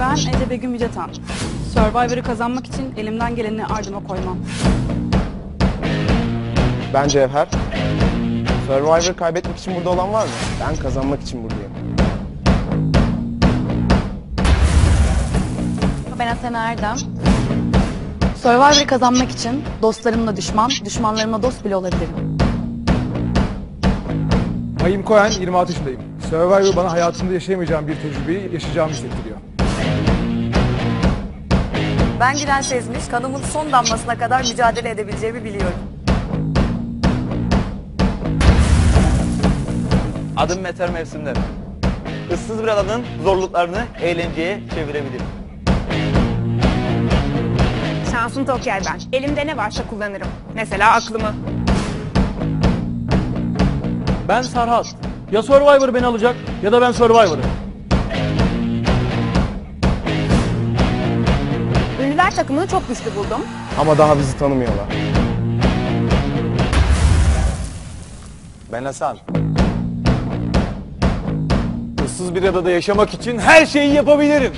Ben Ece Begüm Yücetan. Survivor'ı kazanmak için elimden geleni ardıma koymam. Ben Cevher. Survivor kaybetmek için burada olan var mı? Ben kazanmak için buradayım. Ben Asena Erdem. Survivor'ı kazanmak için dostlarımla düşman, düşmanlarımla dost bile olabilirim. Mayim Cohen, 26 yaşındayım. Survivor bana hayatımda yaşayamayacağım bir tecrübeyi yaşayacağımı hissettiriyor. Ben Gülen Sezmiş, kanımın son damlasına kadar mücadele edebileceğimi biliyorum. Adım Meteor Mevsimler. Issız bir alanın zorluklarını eğlenceye çevirebilirim. Şansın Toker ben. Elimde ne varsa kullanırım. Mesela aklımı. Ben Serhat. Ya Survivor beni alacak ya da ben Survivor'ı. Ünlüler takımını çok güçlü buldum. Ama daha bizi tanımıyorlar. Ben Hasan. Issız bir adada yaşamak için her şeyi yapabilirim.